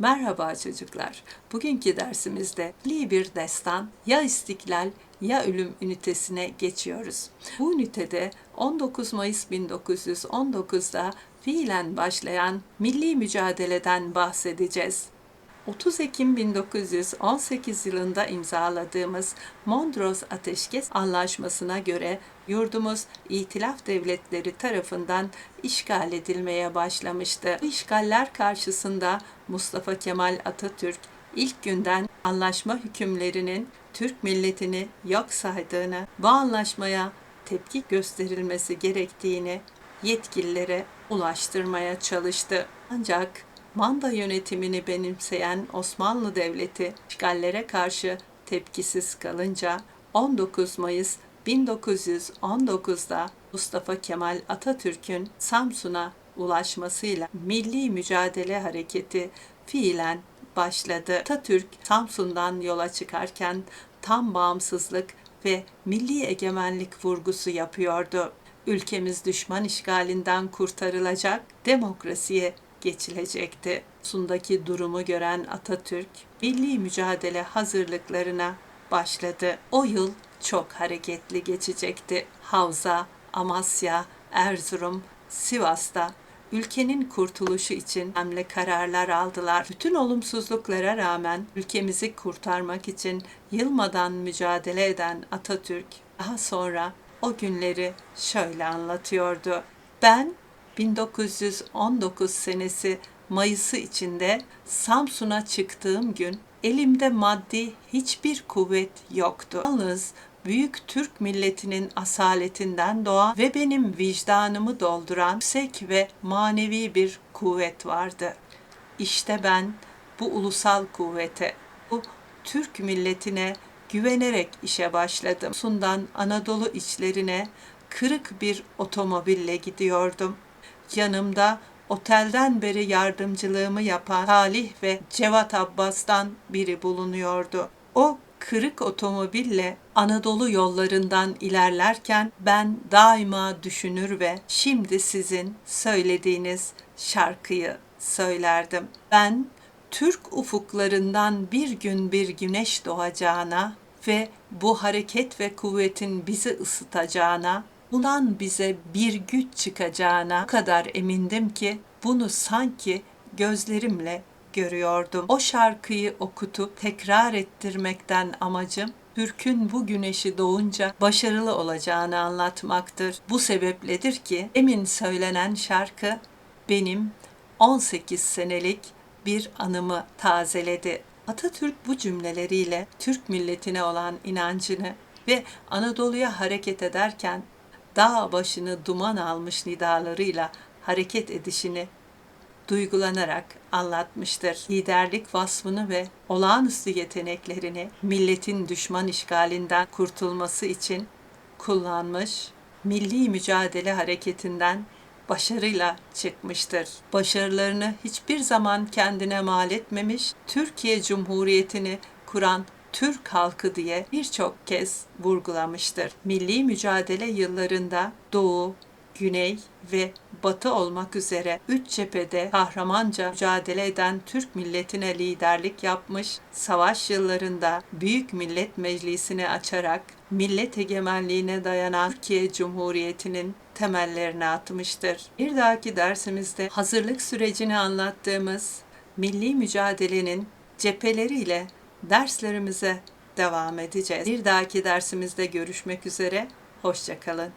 Merhaba çocuklar. Bugünkü dersimizde bir destan ya istiklal ya ölüm ünitesine geçiyoruz. Bu ünitede 19 Mayıs 1919'da fiilen başlayan milli mücadeleden bahsedeceğiz. 30 Ekim 1918 yılında imzaladığımız Mondros Ateşkes Anlaşması'na göre yurdumuz İtilaf Devletleri tarafından işgal edilmeye başlamıştı. Bu işgaller karşısında Mustafa Kemal Atatürk ilk günden anlaşma hükümlerinin Türk milletini yok saydığını, bu anlaşmaya tepki gösterilmesi gerektiğini yetkililere ulaştırmaya çalıştı. Ancak manda yönetimini benimseyen Osmanlı Devleti işgallere karşı tepkisiz kalınca 19 Mayıs 1919'da Mustafa Kemal Atatürk'ün Samsun'a ulaşmasıyla Milli Mücadele Hareketi fiilen başladı. Atatürk Samsun'dan yola çıkarken tam bağımsızlık ve milli egemenlik vurgusu yapıyordu. Ülkemiz düşman işgalinden kurtarılacak, demokrasiye geçilecekti. Sundaki durumu gören Atatürk, milli mücadele hazırlıklarına başladı. O yıl çok hareketli geçecekti. Havza, Amasya, Erzurum, Sivas'ta ülkenin kurtuluşu için önemli kararlar aldılar. Bütün olumsuzluklara rağmen ülkemizi kurtarmak için yılmadan mücadele eden Atatürk daha sonra o günleri şöyle anlatıyordu. Ben 1919 senesi Mayıs'ı içinde Samsun'a çıktığım gün elimde maddi hiçbir kuvvet yoktu. Yalnız büyük Türk milletinin asaletinden doğan ve benim vicdanımı dolduran yüksek ve manevi bir kuvvet vardı. İşte ben bu ulusal kuvvete, bu Türk milletine güvenerek işe başladım. Sundan Anadolu içlerine kırık bir otomobille gidiyordum. Yanımda otelden beri yardımcılığımı yapan Salih ve Cevat Abbas'tan biri bulunuyordu. O kırık otomobille Anadolu yollarından ilerlerken ben daima düşünür ve şimdi sizin söylediğiniz şarkıyı söylerdim. Ben Türk ufuklarından bir gün bir güneş doğacağına ve bu hareket ve kuvvetin bizi ısıtacağına bundan bize bir güç çıkacağına kadar emindim ki bunu sanki gözlerimle görüyordum. O şarkıyı okutup tekrar ettirmekten amacım Türk'ün bu güneşi doğunca başarılı olacağını anlatmaktır. Bu sebepledir ki emin söylenen şarkı benim 18 senelik bir anımı tazeledi. Atatürk bu cümleleriyle Türk milletine olan inancını ve Anadolu'ya hareket ederken dağ başını duman almış nidalarıyla hareket edişini duygulanarak anlatmıştır. Liderlik vasfını ve olağanüstü yeteneklerini milletin düşman işgalinden kurtulması için kullanmış, milli mücadele hareketinden başarıyla çıkmıştır. Başarılarını hiçbir zaman kendine mal etmemiş, Türkiye Cumhuriyeti'ni kuran Türk halkı diye birçok kez vurgulamıştır. Milli mücadele yıllarında Doğu, Güney ve Batı olmak üzere üç cephede kahramanca mücadele eden Türk milletine liderlik yapmış, savaş yıllarında Büyük Millet Meclisi'ni açarak millet egemenliğine dayanan Türkiye Cumhuriyeti'nin temellerini atmıştır. Bir dahaki dersimizde hazırlık sürecini anlattığımız milli mücadelenin cepheleriyle derslerimize devam edeceğiz. Bir dahaki dersimizde görüşmek üzere, hoşçakalın.